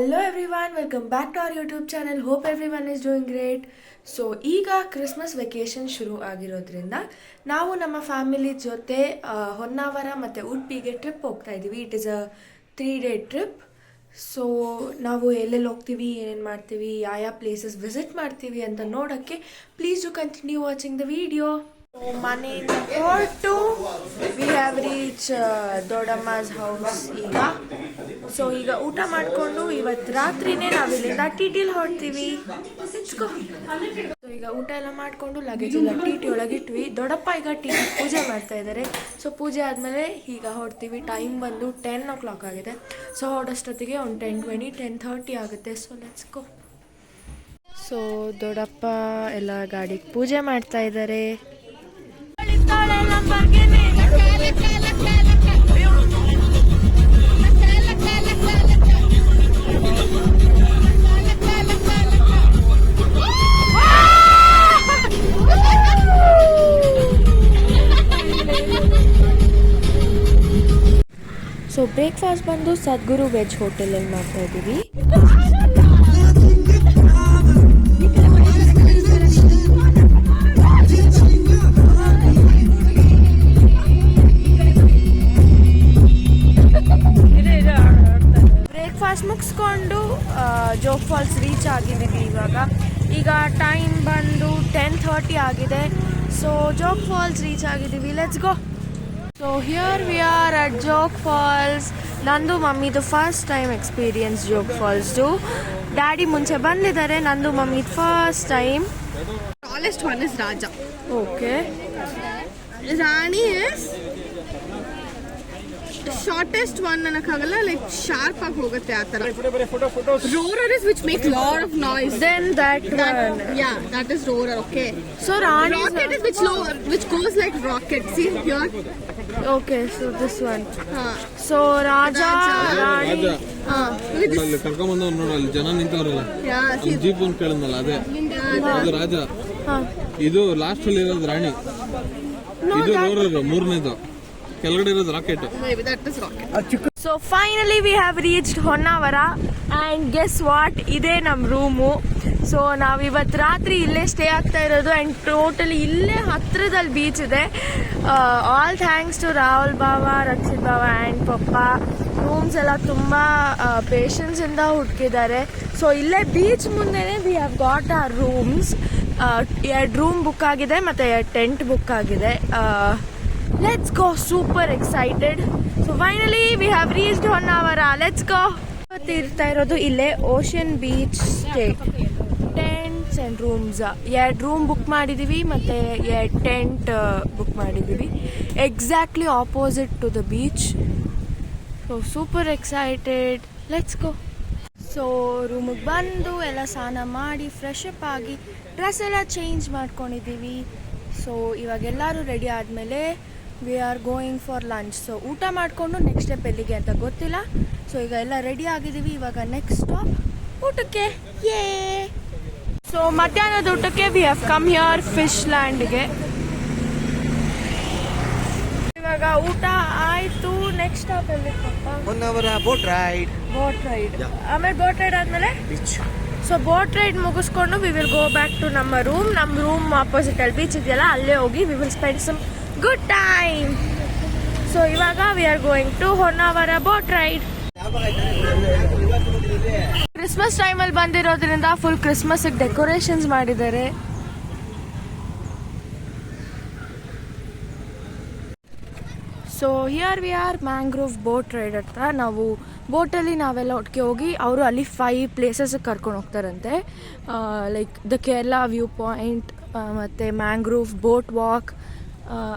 Hello everyone welcome back to our YouTube channel hope every is doing great so ಈಗ Christmas vacation ಶುರು ಆಗಿರೋದ್ರಿಂದ ನಾವು ನಮ್ಮ family ಜೊತೆ ಹೊನ್ನಾವರ ಮತ್ತು ಉಡುಪಿಗೆ ಟ್ರಿಪ್ ಹೋಗ್ತಾ ಇದ್ದೀವಿ. It is a three day trip so ನಾವು ಎಲ್ಲೆಲ್ಲಿ ಹೋಗ್ತೀವಿ, ಏನೇನು ಮಾಡ್ತೀವಿ, ಯಾವ ಪ್ಲೇಸಸ್ ವಿಸಿಟ್ ಮಾಡ್ತೀವಿ ಅಂತ ನೋಡೋಕ್ಕೆ please you continue watching the video ಮನೆಯಿಂದ ಹೊರಟು ವಿ ಹ್ಯಾವ್ ರೀಚ್ ದೊಡ್ಡಮ್ಮಸ್ ಹೌಸ್ ಈಗ. ಸೊ ಈಗ ಊಟ ಮಾಡಿಕೊಂಡು ಇವತ್ತು ರಾತ್ರಿನೇ ನಾವು ಇಲ್ಲಿಂದ ಟಿ ಟಿಲಿ ಹೊಡ್ತೀವಿ ಸೊ ಈಗ ಊಟ ಎಲ್ಲ ಮಾಡಿಕೊಂಡು ಲಗೇಜ್ ಎಲ್ಲ ಟಿ ಟಿ ಒಳಗಿಟ್ವಿ ದೊಡ್ಡಪ್ಪ ಈಗ ಟಿ ಟಿ ಪೂಜೆ ಮಾಡ್ತಾ ಇದ್ದಾರೆ ಸೊ ಪೂಜೆ ಆದಮೇಲೆ ಈಗ ಹೊಡ್ತೀವಿ ಟೈಮ್ ಬಂದು ಟೆನ್ ಓ ಕ್ಲಾಕ್ ಆಗಿದೆ. ಸೊ ಹೊರಡೋಷ್ಟೊತ್ತಿಗೆ ಒಂದು ಟೆನ್ ಟ್ವೆಂಟಿ ಟೆನ್ ಥರ್ಟಿ ಆಗುತ್ತೆ. ಸೊ ಲೆಟ್ಸ್ ಗೋ ಸೊ ದೊಡ್ಡಪ್ಪ ಎಲ್ಲ ಗಾಡಿಗೆ ಪೂಜೆ ಮಾಡ್ತಾ ಇದ್ದಾರೆ ಸೊ ಬ್ರೇಕ್ಫಾಸ್ಟ್ ಬಂದು ಸದ್ಗುರು ವೆಜ್ ಹೋಟೆಲಲ್ಲಿ ಮಾಡ್ತಾ ಇದ್ದೀವಿ. ಜೋಗ್ ಫಾಲ್ಸ್ ರೀಚ್ ಆಗಿದ್ದೀವಿ ಇವಾಗ. ಈಗ ಟೈಮ್ ಬಂದು ಟೆನ್ ಥರ್ಟಿ ಆಗಿದೆ. ಸೊ ಜೋಗ್ ಫಾಲ್ಸ್ ರೀಚ್ ಆಗಿದ್ದೀವಿ. Let's go so here we are at Jog Falls ನಂದು ಮಮ್ಮಿದು ಫಸ್ಟ್ ಟೈಮ್ ಎಕ್ಸ್ಪೀರಿಯನ್ಸ್ ಜೋಗ್ ಫಾಲ್ಸ್ದು ಡ್ಯಾಡಿ ಮುಂಚೆ ಬಂದಿದ್ದಾರೆ ನಂದು mummy first time tallest one is Raja okay Rani is shortest one ಅನ್ನಕ್ಕಾಗಲ್ಲ like sharp ಆಗಿ ಹೋಗುತ್ತೆ ಆ ತರ roarer is which make lot of noise then that yeah that is roarer okay so Rani rocket is which low which goes like rocket see here okay so this one ಹಾ so Raja. Rani ಹಾ ಅಲ್ಲಿ ಕರ್ಕೊಂಬಂದವ್ ನೋಡು ಅಲ್ಲಿ ಜನ ನಿಂತವ್ರಲ್ಲ. ಯಾ ಅಲ್ಲಿ jeep ಒಂದು ಕೇಳಿದ್ನಲ್ಲ ಅದೇ. ಅದು. ರಾಜ. ಹಾಂ ಇದು ಲಾಸ್ಟ್ ಅಲ್ಲಿ ಇರೋದು ರಾಣಿ. ಇದು ರೋರರ್ ಮೂರನೇದು. ಕೆಳಗಡೆ ಇರೋದು rocket so finally we have reached Honnavar and guess what ಇದೇ ನಮ್ಮ ರೂಮು ಸೊ ನಾವು ಇವತ್ತು ರಾತ್ರಿ ಇಲ್ಲೇ ಸ್ಟೇ ಆಗ್ತಾ ಇರೋದು ಆ್ಯಂಡ್ ಟೋಟಲಿ ಇಲ್ಲೇ ಹತ್ತಿರದಲ್ಲಿ ಬೀಚ್ ಇದೆ. ಆಲ್ ಥ್ಯಾಂಕ್ಸ್ ಟು ರಾಹುಲ್ ಬಾವ ರಕ್ಷಿತ್ ಬಾವ ಆ್ಯಂಡ್ ಪಪ್ಪ ರೂಮ್ಸ್ ಎಲ್ಲ ತುಂಬ ಪೇಷನ್ಸಿಂದ ಹುಡುಕಿದ್ದಾರೆ. ಸೊ ಇಲ್ಲೇ ಬೀಚ್ ಮುಂದೆನೇ we have got our rooms ಎರಡು ರೂಮ್ ಬುಕ್ ಆಗಿದೆ ಮತ್ತು ಟೆಂಟ್ ಬುಕ್ ಆಗಿದೆ. Let's go super excited so finally we have reached one hour let's go ಇರ್ತಾ ಇರೋದು ಇಲ್ಲೇ ocean beach stay tents and rooms ಎರಡು ರೂಮ್ ಬುಕ್ ಮಾಡಿದ್ದೀವಿ ಮತ್ತು ಎರಡು ಟೆಂಟ್ ಬುಕ್ ಮಾಡಿದ್ದೀವಿ exactly opposite to the beach so super excited let's go so ರೂಮಿಗೆ ಬಂದು ಎಲ್ಲ ಸ್ನಾನ ಮಾಡಿ ಫ್ರೆಶ್ ಅಪ್ ಆಗಿ ಡ್ರೆಸ್ ಎಲ್ಲ ಚೇಂಜ್ ಮಾಡ್ಕೊಂಡಿದ್ದೀವಿ ಸೊ ಇವಾಗ ಎಲ್ಲರೂ ರೆಡಿ ಆದಮೇಲೆ we are going for lunch so ಊಟ ಮಾಡಿಕೊಂಡು ನೆಕ್ಸ್ಟ್ ಸ್ಟೆಪ್ ಎಲ್ಲಿಗೆ ಅಂತ ಗೊತ್ತಿಲ್ಲ. ಸೊ ಈಗ ಎಲ್ಲ ರೆಡಿ ಆಗಿದ್ದೀವಿ. ಇವಾಗ ನೆಕ್ಸ್ಟ್ ಸ್ಟಾಪ್ ಊಟಕ್ಕೆ. ಏ ಸೊ ಮಧ್ಯಾಹ್ನದ ಊಟಕ್ಕೆ we have come here fish ಲ್ಯಾಂಡ್ಗೆ ಇವಾಗ ಊಟ ಆಯಿತು. ನೆಕ್ಸ್ಟ್ ಸ್ಟಾಪ್ ಎಲ್ಲಿ one hour boat ride boat ride ಆಮೇಲೆ ಬೋಟ್ ರೈಡ್ ಆದ್ಮೇಲೆ? ಬೀಚ್ ಸೊ ಬೋಟ್ ರೈಡ್ ಮುಗಿಸ್ಕೊಂಡು we will go back to ನಮ್ಮ ರೂಮ್ ನಮ್ಮ ರೂಮ್ ಆಪೋಸಿಟ್ ಅಲ್ಲಿ ಬೀಚ್ ಇದೆಯಲ್ಲ ಅಲ್ಲೇ ಹೋಗಿ we will spend some good time so ಇವಾಗ we are going to Honnavar boat ride Christmas ಟೈಮಲ್ಲಿ ಬಂದಿರೋದ್ರಿಂದ ಫುಲ್ ಕ್ರಿಸ್ಮಸ್ ಡೆಕೋರೇಷನ್ಸ್ ಮಾಡಿದ್ದಾರೆ. So here we are mangrove boat ride ಹತ್ರ. ನಾವು ಬೋಟಲ್ಲಿ ನಾವೆಲ್ಲ ಒಟ್ಟಿಗೆ ಹೋಗಿ ಅವರು ಅಲ್ಲಿ ಫೈವ್ ಪ್ಲೇಸಸ್ಗೆ ಕರ್ಕೊಂಡು ಹೋಗ್ತಾರಂತೆ. Like the Kerala view point ಮತ್ತು ಮ್ಯಾಂಗ್ರೋವ್ ಬೋಟ್ ವಾಕ್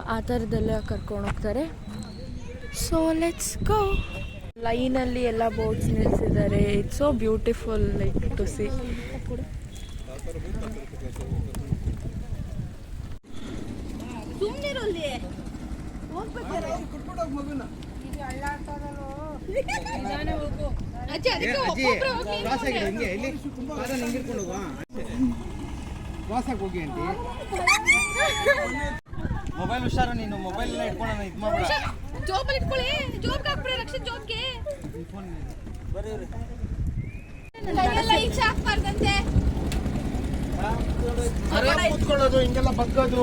ಆ ಥರದ್ದೆಲ್ಲ ಕರ್ಕೊಂಡು ಹೋಗ್ತಾರೆ. ಸೊ ಲೆಟ್ಸ್ ಗೋ ಲೈನಲ್ಲಿ ಎಲ್ಲ ಬೋಟ್ಸ್ ನಿಲ್ಲಿಸಿದ್ದಾರೆ it's so beautiful like to see ಹೋಗಿ ಮೊಬೈಲ್ ಹುಷಾರ ನೀನು ಮೊಬೈಲ್ ಎಲ್ಲ ಇಟ್ಕೊಂಡು ಇದು ಮಾಡ್ಬೇಡ. ಜೋಬಲ್ಲಿ ಇಟ್ಕೊಳ್ಳಿ. ಜೋಬ್ಗೆ ಹಾಕ್ಬಿಡಿ ರಕ್ಷಿತ್ ಜೋಬ್ಗೆ ಕೂತ್ಕೊಳ್ಳೋದು ಹಿಂಗೆಲ್ಲ ಬಗ್ಗೋದು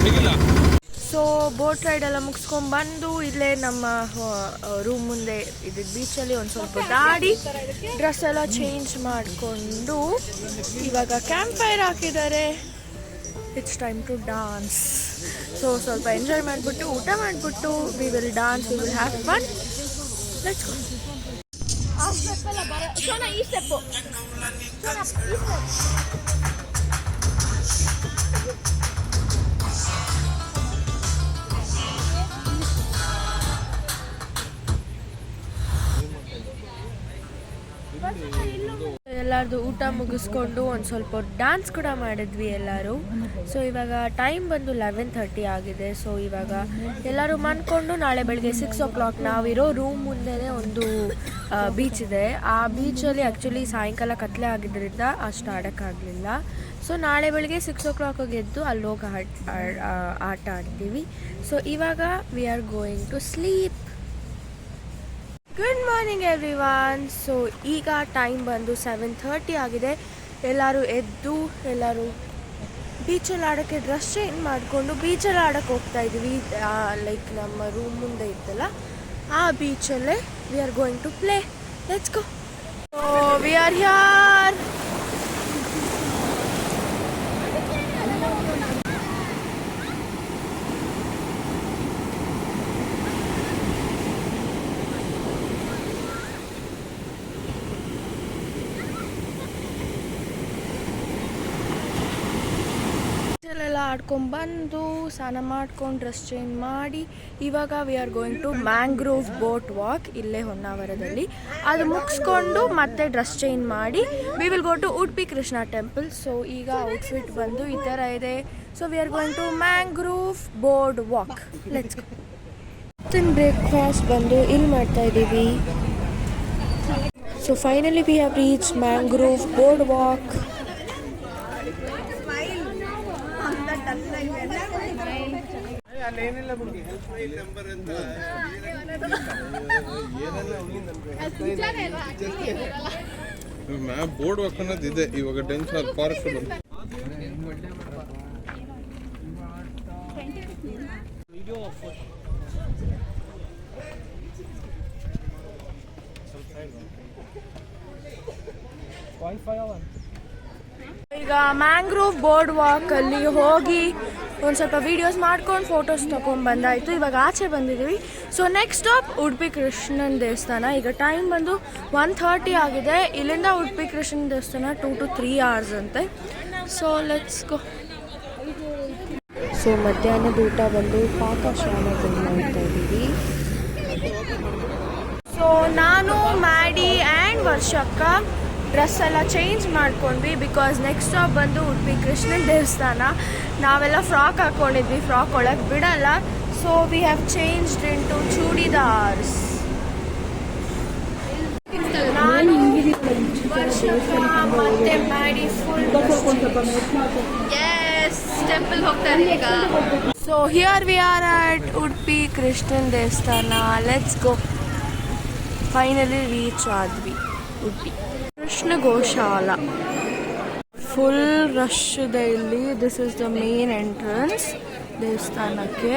ಹೇಗಿಲ್ಲ ಸೊ ಬೋಟ್ ರೈಡ್ ಎಲ್ಲ ಮುಗಿಸ್ಕೊಂಡ್ ಬಂದು ಇಲ್ಲೇ ನಮ್ಮ ರೂಮ್ ಮುಂದೆ ಇದು ಬೀಚಲ್ಲಿ ಒಂದು ಸ್ವಲ್ಪ ದಾಡಿ ಡ್ರೆಸ್ ಎಲ್ಲ ಚೇಂಜ್ ಮಾಡಿಕೊಂಡು ಇವಾಗ ಕ್ಯಾಂಪ್ ಫೈರ್ ಹಾಕಿದ್ದಾರೆ. It's time to dance so ಸ್ವಲ್ಪ ಎಂಜಾಯ್ ಮಾಡಿಬಿಟ್ಟು ಊಟ ಮಾಡಿಬಿಟ್ಟು we will dance we will have fun let's go ಈ ಸ್ಟೆಪ್ಪು ಎಲ್ಲರದು ಊಟ ಮುಗಿಸ್ಕೊಂಡು ಒಂದು ಸ್ವಲ್ಪ ಡ್ಯಾನ್ಸ್ ಕೂಡ ಮಾಡಿದ್ವಿ ಎಲ್ಲರೂ. ಸೊ ಇವಾಗ ಟೈಮ್ ಬಂದು ಲೆವೆನ್ ಥರ್ಟಿ ಆಗಿದೆ. ಸೊ ಇವಾಗ ಎಲ್ಲರೂ ಮನ್ಕೊಂಡು ನಾಳೆ ಬೆಳಗ್ಗೆ ಸಿಕ್ಸ್ ಓ ಕ್ಲಾಕ್ ನಾವಿರೋ ರೂಮ್ ಮುಂದೆನೇ ಒಂದು ಬೀಚ್ ಇದೆ. ಆ ಬೀಚಲ್ಲಿ ಆ್ಯಕ್ಚುಲಿ ಸಾಯಂಕಾಲ ಕತ್ಲೆ ಆಗಿದ್ದರಿಂದ ಅಷ್ಟು ಆಡೋಕ್ಕಾಗಲಿಲ್ಲ ಸೊ ನಾಳೆ ಬೆಳಗ್ಗೆ ಸಿಕ್ಸ್ ಓ ಕ್ಲಾಕಿಗೆ ಎದ್ದು ಅಲ್ಲಿ ಹೋಗಿ ಆಟ ಆಟ ಆಡ್ತೀವಿ. ಸೊ ಇವಾಗ we are going to sleep good morning everyone so ಈಗ ಟೈಮ್ ಬಂದು ಸೆವೆನ್ ಥರ್ಟಿ ಆಗಿದೆ. ಎಲ್ಲರೂ ಎದ್ದು, ಎಲ್ಲರೂ ಬೀಚಲ್ಲಿ ಆಡೋಕ್ಕೆ ಡ್ರೆಸ್ ಚೇಂಜ್ ಮಾಡಿಕೊಂಡು ಬೀಚಲ್ಲಿ ಆಡೋಕ್ಕೆ ಹೋಗ್ತಾ ಇದ್ವಿ ಲೈಕ್ ನಮ್ಮ ರೂಮ್ ಮುಂದೆ ಇತ್ತಲ್ಲ, ಆ ಬೀಚಲ್ಲೇ we are going to play let's go we are here ಎಲ್ಲ ಆಡ್ಕೊಂಡು ಬಂದು ಸ್ನಾನ ಮಾಡ್ಕೊಂಡು ಡ್ರೆಸ್ ಚೇಂಜ್ ಮಾಡಿ, ಇವಾಗ we are going to mangrove boat walk ಇಲ್ಲೇ ಹೊನ್ನಾವರದಲ್ಲಿ. ಅದು ಮುಗಿಸ್ಕೊಂಡು ಮತ್ತೆ ಡ್ರೆಸ್ ಚೇಂಜ್ ಮಾಡಿ we will go to Udupi Krishna temple so ಈಗ ಔಟ್ಫಿಟ್ ಬಂದು ಈ ಥರ ಇದೆ. So we are going to mangrove board walk let's breakfast ಬಂದು ಇಲ್ಲಿ ಮಾಡ್ತಾ ಇದ್ದೀವಿ. So finally we have reach mangrove board walk map board work ಅನ್ನೋದು ಇದೆ. ಇವಾಗ ಟೆನ್ಷನ್ ಪಾರ್ಕ್ ಈಗ ಮ್ಯಾಂಗ್ರೋವ್ ಬೋರ್ಡ್ ವಾಕ್ ಅಲ್ಲಿ ಹೋಗಿ ಒಂದು ಸ್ವಲ್ಪ ವಿಡಿಯೋಸ್ ಮಾಡ್ಕೊಂಡು ಫೋಟೋಸ್ ತಗೊಂಡ್ ಬಂದಾಯ್ತು. ಇವಾಗ ಆಚೆ ಬಂದಿದ್ದೀವಿ ಸೊ ನೆಕ್ಸ್ಟ್ ಸ್ಟಾಪ್ ಉಡುಪಿ ಕೃಷ್ಣನ ದೇವಸ್ಥಾನ. ಈಗ ಟೈಮ್ ಬಂದು ಒನ್ ಥರ್ಟಿ ಆಗಿದೆ. ಇಲ್ಲಿಂದ ಉಡುಪಿ ಕೃಷ್ಣನ ದೇವಸ್ಥಾನ ಟೂ ಟು ತ್ರೀ ಅವರ್ಸ್ ಅಂತೆ. ಸೊ ಲೆಟ್ಸ್ ಗೋ ಸೊ ಮಧ್ಯಾಹ್ನದ ಊಟ ಬಂದು ಪಾಕಶಾಲೆದಲ್ಲಿ ಮಾಡ್ತಾ ಇದ್ದೀವಿ. ಸೊ ನಾನು ಮ್ಯಾಡಿ ಆ್ಯಂಡ್ ವರ್ಷಕ್ಕ ಡ್ರೆಸ್ ಎಲ್ಲ ಚೇಂಜ್ ಮಾಡ್ಕೊಂಡ್ವಿ ಬಿಕಾಸ್ ನೆಕ್ಸ್ಟ್ ಸ್ಟಾಪ್ ಬಂದು ಉಡುಪಿ ಕೃಷ್ಣನ್ ದೇವಸ್ಥಾನ. ನಾವೆಲ್ಲ ಫ್ರಾಕ್ ಹಾಕ್ಕೊಂಡಿದ್ವಿ ಫ್ರಾಕ್ ಒಳಗೆ ಬಿಡಲ್ಲ. So we have changed into chudidars. ನಾನು temple so here we are at Udupi Krishnan ದೇವಸ್ಥಾನ. ಲೆಟ್ಸ್ ಗೋ ಫೈನಲಿ ರೀಚ್ ಆದ್ವಿ ಉಡುಪಿ ಕೃಷ್ಣ ಗೋಶಾಲ. ಫುಲ್ ರಶ್ ಇದೆ ಇಲ್ಲಿ. This is the main entrance ದೇವಸ್ಥಾನಕ್ಕೆ.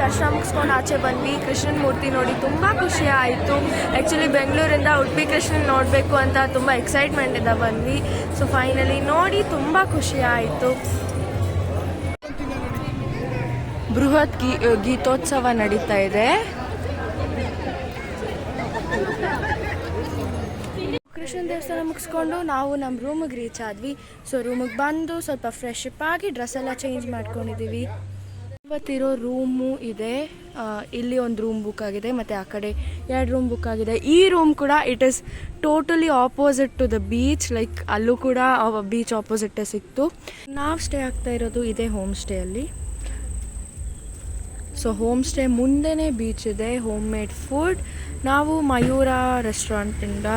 ದರ್ಶನ ಮುಗಿಸ್ಕೊಂಡು ಆಚೆ ಬಂದ್ವಿ ಕೃಷ್ಣನ್ ಮೂರ್ತಿ ನೋಡಿ ತುಂಬ ಖುಷಿ ಆಯಿತು. ಆ್ಯಕ್ಚುಲಿ ಬೆಂಗಳೂರಿಂದ ಉಡುಪಿ ಕೃಷ್ಣನ್ ನೋಡಬೇಕು ಅಂತ ತುಂಬ ಎಕ್ಸೈಟ್ಮೆಂಟಿಂದ ಬಂದ್ವಿ. ಸೊ ಫೈನಲಿ ನೋಡಿ ತುಂಬ ಖುಷಿ ಆಯಿತು. ಬೃಹತ್ ಗೀ ಗೀತೋತ್ಸವ ನಡೀತಾ ಇದೆ. ಕೃಷ್ಣನ ದೇವಸ್ಥಾನ ಮುಗಿಸ್ಕೊಂಡು ನಾವು ನಮ್ಮ ರೂಮಿಗೆ ರೀಚ್ ಆದ್ವಿ. ಸೊ ರೂಮಿಗೆ ಬಂದು ಸ್ವಲ್ಪ ಫ್ರೆಶ್ ಅಪ್ ಆಗಿ ಡ್ರೆಸ್ ಎಲ್ಲ ಚೇಂಜ್ ಮಾಡ್ಕೊಂಡಿದ್ದೀವಿ. ಇವತ್ತಿರೋ ರೂಮು ಇದೆ. ಇಲ್ಲಿ ಒಂದು ರೂಮ್ ಬುಕ್ ಆಗಿದೆ, ಮತ್ತು ಆ ಕಡೆ ಎರಡು ರೂಮ್ ಬುಕ್ ಆಗಿದೆ. ಈ ರೂಮ್ ಕೂಡ it is totally opposite to the beach like ಅಲ್ಲೂ ಕೂಡ ಬೀಚ್ ಆಪೋಸಿಟೇ ಸಿಕ್ತು. ನಾವು ಸ್ಟೇ ಆಗ್ತಾ ಇರೋದು ಇದೇ ಹೋಮ್ ಸ್ಟೇಯಲ್ಲಿ ಸೊ ಹೋಮ್ ಸ್ಟೇ ಮುಂದೆನೇ ಬೀಚ್ ಇದೆ ಹೋಮ್ ಮೇಡ್ ಫುಡ್ ನಾವು ಮಯೂರ ರೆಸ್ಟೋರೆಂಟಿಂದ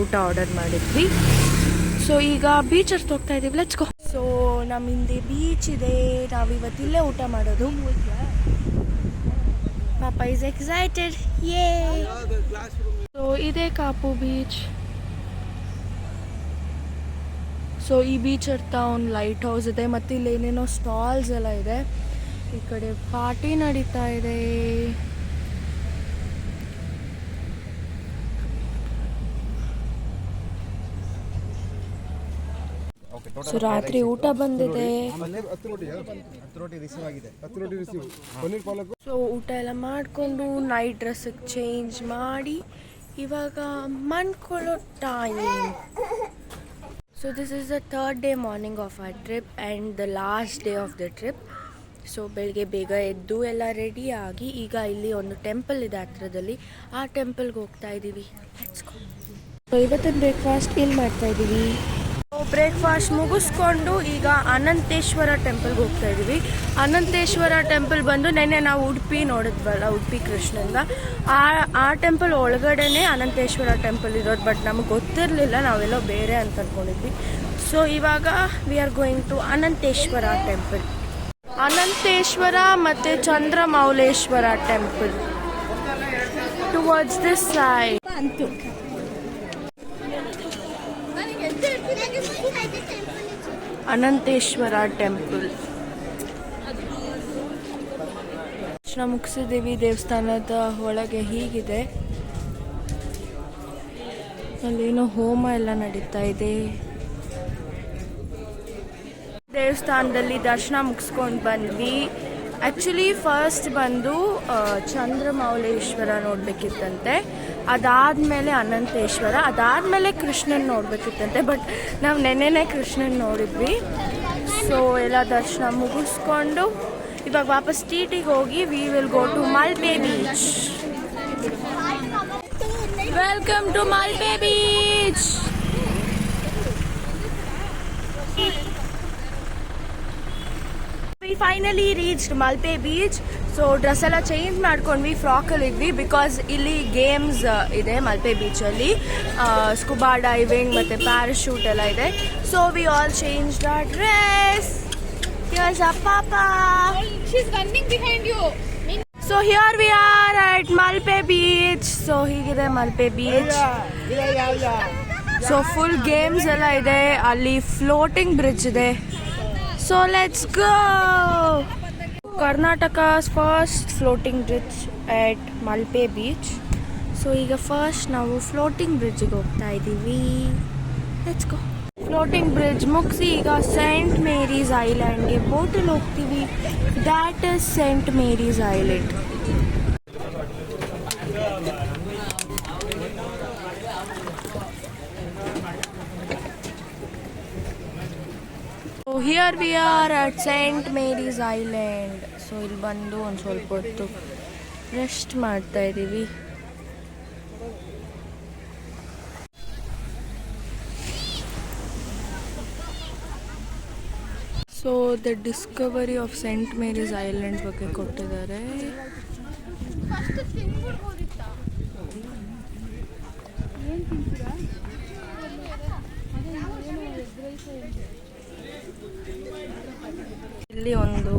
ಊಟ ಆರ್ಡರ್ ಮಾಡಿದ್ವಿ. ಸೊ ಈಗ ಬೀಚ್ ಹತ್ರ ಹೋಗ್ತಾ ಇದ್ದೀವಿ ಲೆಟ್ಸ್ ಗೋ ಸೊ ನಮ್ಮ ಹಿಂದೆ ಬೀಚ್ ಇದೆ. ನಾವು ಇವತ್ತಿಲ್ಲೇ ಊಟ ಮಾಡೋದು. ಪಾಪ ಇಸ್ ಎಕ್ಸೈಟೆಡ್ ಯೇ ಸೊ ಇದೇ ಕಾಪು ಬೀಚ್ ಸೊ ಈ ಬೀಚ್ ಹತ್ರ ಒಂದು ಲೈಟ್ ಹೌಸ್ ಇದೆ. ಮತ್ತು ಇಲ್ಲಿ ಏನೇನೋ ಸ್ಟಾಲ್ಸ್ ಎಲ್ಲ ಇದೆ. ಈ ಕಡೆ ಪಾರ್ಟಿ ನಡೀತಾ ಇದೆ. ಸೊ ರಾತ್ರಿ ಊಟ ಬಂದಿದೆ. ಸೊ ಊಟ ಎಲ್ಲ ಮಾಡಿಕೊಂಡು ನೈಟ್ ಡ್ರೆಸ್ ಚೇಂಜ್ ಮಾಡಿ ಇವಾಗ ಮನ್ಕೊಳ್ಳೋ time so this is the third day morning of our trip and the last day of the trip so ಬೆಳಗ್ಗೆ ಬೇಗ ಎದ್ದು ಎಲ್ಲ ರೆಡಿಯಾಗಿ ಈಗ ಇಲ್ಲಿ ಒಂದು ಟೆಂಪಲ್ ಇದೆ ಹತ್ರದಲ್ಲಿ. ಆ ಟೆಂಪಲ್ಗೆ ಹೋಗ್ತಾ ಇದ್ದೀವಿ. ಇವತ್ತಿನ ಬ್ರೇಕ್ಫಾಸ್ಟ್ ಇಲ್ಲಿ ಮಾಡ್ತಾ ಇದ್ದೀವಿ. ಬ್ರೇಕ್ಫಾಸ್ಟ್ ಮುಗಿಸ್ಕೊಂಡು ಈಗ ಅನಂತೇಶ್ವರ ಟೆಂಪಲ್ಗೆ ಹೋಗ್ತಾ ಇದ್ದೀವಿ. ಅನಂತೇಶ್ವರ ಟೆಂಪಲ್ ಬಂದು ನೆನ್ನೆ ನಾವು ಉಡುಪಿ ನೋಡಿದ್ವಲ್ಲ, ಉಡುಪಿ ಕೃಷ್ಣಂದ. ಆ ಆ ಟೆಂಪಲ್ ಒಳಗಡೆನೆ ಅನಂತೇಶ್ವರ ಟೆಂಪಲ್ ಇರೋದು ಬಟ್ ನಮಗೆ ಗೊತ್ತಿರಲಿಲ್ಲ, ನಾವೆಲ್ಲೋ ಬೇರೆ ಅಂತ ಅಂದ್ಕೊಂಡಿದ್ವಿ ಸೊ ಇವಾಗ we are going to Anantheshwara temple Anantheshwara ಮತ್ತು Chandramouleshwara temple towards this side Anantheshwara temple ಮುಕ್ಸಿದೇವಿ ದೇವಸ್ಥಾನದ ಒಳಗೆ ಹೀಗಿದೆ. ಅಲ್ಲೇನೋ ಹೋಮ ಎಲ್ಲ ನಡೀತಾ ಇದೆ. ದೇವಸ್ಥಾನದಲ್ಲಿ ದರ್ಶನ ಮುಗಿಸ್ಕೊಂಡು ಬಂದ್ವಿ. ಆ್ಯಕ್ಚುಲಿ ಫಸ್ಟ್ ಬಂದು ಚಂದ್ರಮೌಳೇಶ್ವರ ನೋಡಬೇಕಿತ್ತಂತೆ. ಅದಾದಮೇಲೆ ಅನಂತೇಶ್ವರ, ಅದಾದಮೇಲೆ ಕೃಷ್ಣನ್ ನೋಡಬೇಕಿತ್ತಂತೆ ಬಟ್ ನಾವು ನೆನ್ನೆನೇ ಕೃಷ್ಣನ್ ನೋಡಿದ್ವಿ. ಸೊ ಎಲ್ಲ ದರ್ಶನ ಮುಗಿಸ್ಕೊಂಡು, ಇವಾಗ ವಾಪಸ್ ಟಿಟಿಗೆ ಹೋಗಿ we will go to Malpe beach welcome to Malpe beach finally reached Malpe beach so dress ಎಲ್ಲ ಚೇಂಜ್ ಮಾಡ್ಕೊಂಡ್ವಿ ಫ್ರಾಕಲ್ಲಿ ಇದ್ವಿ ಬಿಕಾಸ್ ಇಲ್ಲಿ ಗೇಮ್ಸ್ ಇದೆ ಮಲ್ಪೆ ಬೀಚಲ್ಲಿ ಸ್ಕುಬಾ ಡೈವಿಂಗ್ ಮತ್ತು ಪ್ಯಾರಾಶೂಟ್ ಎಲ್ಲ ಇದೆ. So we all change the dress yes papa. She's running behind you. So here we are at Malpe beach so ಹೀಗಿದೆ Malpe beach so full games ಎಲ್ಲ ಇದೆ. ಅಲ್ಲಿ ಫ್ಲೋಟಿಂಗ್ ಬ್ರಿಡ್ಜ್ ಇದೆ. So let's go Karnataka first floating bridge at Malpe beach so ಈಗ first ನಾವು floating ಬ್ರಿಡ್ಜಿಗೆ ಹೋಗ್ತಾ ಇದ್ದೀವಿ. ಲೆಟ್ಸ್ ಗೋ ಫ್ಲೋಟಿಂಗ್ ಬ್ರಿಡ್ಜ್ ಮುಗಿಸಿ ಈಗ ಸೆಂಟ್ ಮೇರೀಸ್ ಐಲ್ಯಾಂಡ್ಗೆ ಬೋಟಲ್ಲಿ ಹೋಗ್ತೀವಿ. That is Saint Mary's island so here we are at Saint Mary's island so ಇಲ್ಲಿ ಬಂದು ಒಂದು ಸ್ವಲ್ಪ ಹೊತ್ತು ರೆಸ್ಟ್ ಮಾಡ್ತಾ ಇದ್ದೀವಿ so the discovery of Saint Mary's island ಬಗ್ಗೆ ಕೊಟ್ಟಿದ್ದಾರೆ ಇಲ್ಲಿ ಒಂದು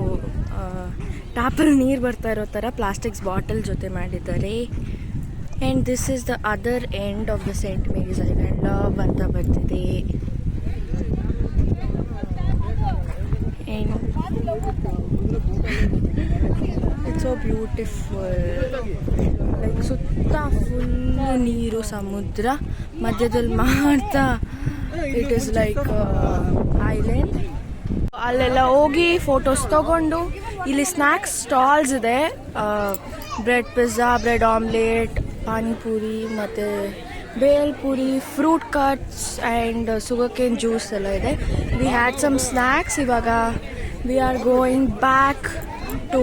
ಟಾಪಲ್ಲಿ ನೀರು ಬರ್ತಾ ಇರೋ ಥರ ಪ್ಲಾಸ್ಟಿಕ್ಸ್ ಬಾಟಲ್ ಜೊತೆ ಮಾಡಿದ್ದಾರೆ. And this is the other end of the Saint Mary's island love ಅಂತ ಬರ್ತಿದೆ. ಇಟ್ಸ್ ಸೊ ಬ್ಯೂಟಿಫುಲ್ ಲೈಕ್ ಸುತ್ತ ಫುಲ್ ನೀರು ಸಮುದ್ರ. ಮಧ್ಯದಲ್ಲಿ ಮಾಡ್ತಾ ಇಟ್ ಇಸ್ ಲೈಕ್ ಐಲ್ಯಾಂಡ್ ಅಲ್ಲೆಲ್ಲ ಹೋಗಿ ಫೋಟೋಸ್ ತಗೊಂಡು ಇಲ್ಲಿ ಸ್ನ್ಯಾಕ್ಸ್ ಸ್ಟಾಲ್ಸ್ ಇದೆ. Bread pizza bread omelette panipuri ಮತ್ತು bhelpuri fruit cuts and sugarcane juice ಎಲ್ಲ ಇದೆ. ವಿ ಹ್ಯಾಡ್ ಸಮ್ ಸ್ನ್ಯಾಕ್ಸ್ ಇವಾಗ we are going back to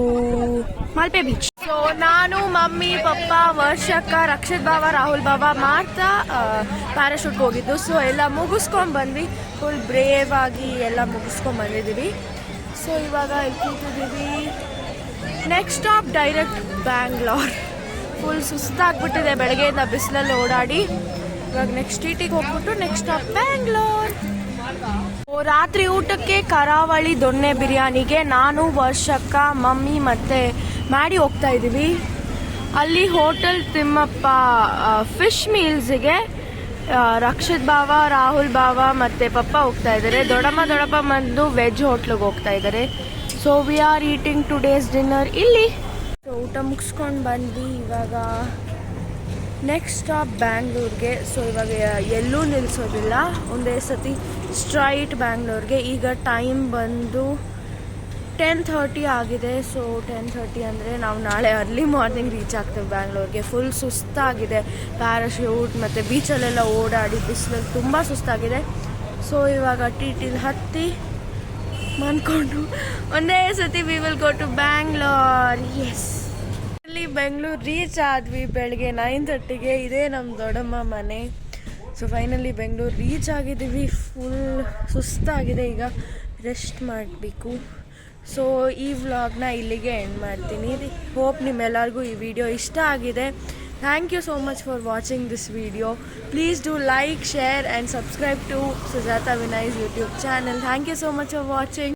Malpe beach so ನಾನು, ಮಮ್ಮಿ, ಪಪ್ಪ, ವರ್ಷಕ್ಕ, ರಕ್ಷಿತ್ ಬಾಬಾ ರಾಹುಲ್ ಬಾಬಾ ಮಾತ್ರ ಪ್ಯಾರಾಶೂಟ್ಗೆ ಹೋಗಿದ್ದು. ಸೊ ಎಲ್ಲ ಮುಗಿಸ್ಕೊಂಡು ಬಂದ್ವಿ. ಫುಲ್ ಬ್ರೇವ್ ಆಗಿ ಎಲ್ಲ ಮುಗಿಸ್ಕೊಂಡು ಬಂದಿದ್ದೀವಿ. ಸೊ ಇವಾಗ ಇಲ್ಲಿ ಕೂತಿದ್ದೀವಿ next stop direct Bangalore full ಸುಸ್ತಾಗ್ಬಿಟ್ಟಿದೆ. ಬೆಳಗ್ಗೆಯಿಂದ ಬಿಸಿಲಲ್ಲಿ ಓಡಾಡಿ. ಇವಾಗ ನೆಕ್ಸ್ಟ್ ಸ್ಟ್ರೀಟಿಗೆ ಹೋಗ್ಬಿಟ್ಟು ನೆಕ್ಸ್ಟ್ ಸ್ಟಾಪ್ ಬ್ಯಾಂಗ್ಳೂರ್ ರಾತ್ರಿ ಊಟಕ್ಕೆ ಕರಾವಳಿ ದೊಣ್ಣೆ ಬಿರಿಯಾನಿಗೆ ನಾನು, ವರ್ಷಕ್ಕ, ಮಮ್ಮಿ ಮತ್ತೆ ಮಾಡಿ ಹೋಗ್ತಾ ಇದ್ದೀವಿ. ಅಲ್ಲಿ ಹೋಟೆಲ್ ತಿಮ್ಮಪ್ಪ ಫಿಶ್ ಮೀಲ್ಸ್ಗೆ ರಕ್ಷಿತ್ ಬಾವ ರಾಹುಲ್ ಬಾವ ಮತ್ತೆ ಪಪ್ಪ ಹೋಗ್ತಾ ಇದ್ದಾರೆ. ದೊಡಮ್ಮ ದೊಡಪ್ಪ ಬಂದು ವೆಜ್ ಹೋಟ್ಲಿಗೆ ಹೋಗ್ತಾ ಇದ್ದಾರೆ. So we are eating two days dinner ಇಲ್ಲಿ ಊಟ ಮುಗಿಸ್ಕೊಂಡು ಬಂದು ಇವಾಗ ನೆಕ್ಸ್ಟ್ ಸ್ಟಾಪ್ ಬ್ಯಾಂಗ್ಳೂರ್ಗೆ ಸೊ ಇವಾಗ ಎಲ್ಲೂ ನಿಲ್ಲಿಸೋದಿಲ್ಲ ಒಂದೇ ಸತಿ ಸ್ಟ್ರೈಟ್ ಬ್ಯಾಂಗ್ಳೂರ್ಗೆ. ಈಗ ಟೈಮ್ ಬಂದು ಟೆನ್ ಥರ್ಟಿ ಆಗಿದೆ. ಸೊ ಟೆನ್ ಥರ್ಟಿ ಅಂದರೆ ನಾವು ನಾಳೆ ಅರ್ಲಿ ಮಾರ್ನಿಂಗ್ ರೀಚ್ ಆಗ್ತೇವೆ ಬ್ಯಾಂಗ್ಳೂರ್ಗೆ. ಫುಲ್ ಸುಸ್ತಾಗಿದೆ. ಪ್ಯಾರಾಶೂಟ್ ಮತ್ತು ಬೀಚಲ್ಲೆಲ್ಲ ಓಡಾಡಿ ಬಿಸಿಲಲ್ಲಿ ತುಂಬ ಸುಸ್ತಾಗಿದೆ. ಸೊ ಇವಾಗ ಟಿ ಟಿಲ್ ಹತ್ತಿ ಮನ್ಕೊಂಡು ಒಂದೇ ಸತಿ we will go to Bangalore S ಅಲ್ಲಿ ಬೆಂಗಳೂರು ರೀಚ್ ಆದ್ವಿ ಬೆಳಗ್ಗೆ ನೈನ್ ತರ್ಟಿಗೆ ಇದೇ ನಮ್ಮ ದೊಡ್ಡಮ್ಮ ಮನೆ. ಸೊ ಫೈನಲಿ ಬೆಂಗಳೂರು ರೀಚ್ ಆಗಿದ್ದೀವಿ. ಫುಲ್ ಸುಸ್ತಾಗಿದೆ. ಈಗ ರೆಸ್ಟ್ ಮಾಡಬೇಕು. ಸೊ ಈ ವ್ಲಾಗ್ನ ಇಲ್ಲಿಗೆ ಎಂಡ್ ಮಾಡ್ತೀನಿ. ಹೋಪ್ ನಿಮ್ಮೆಲ್ಲರಿಗೂ ಈ ವಿಡಿಯೋ ಇಷ್ಟ ಆಗಿದೆ. Thank you so much for watching this video please do like share and subscribe to Sujatha Vinay's YouTube channel thank you so much for watching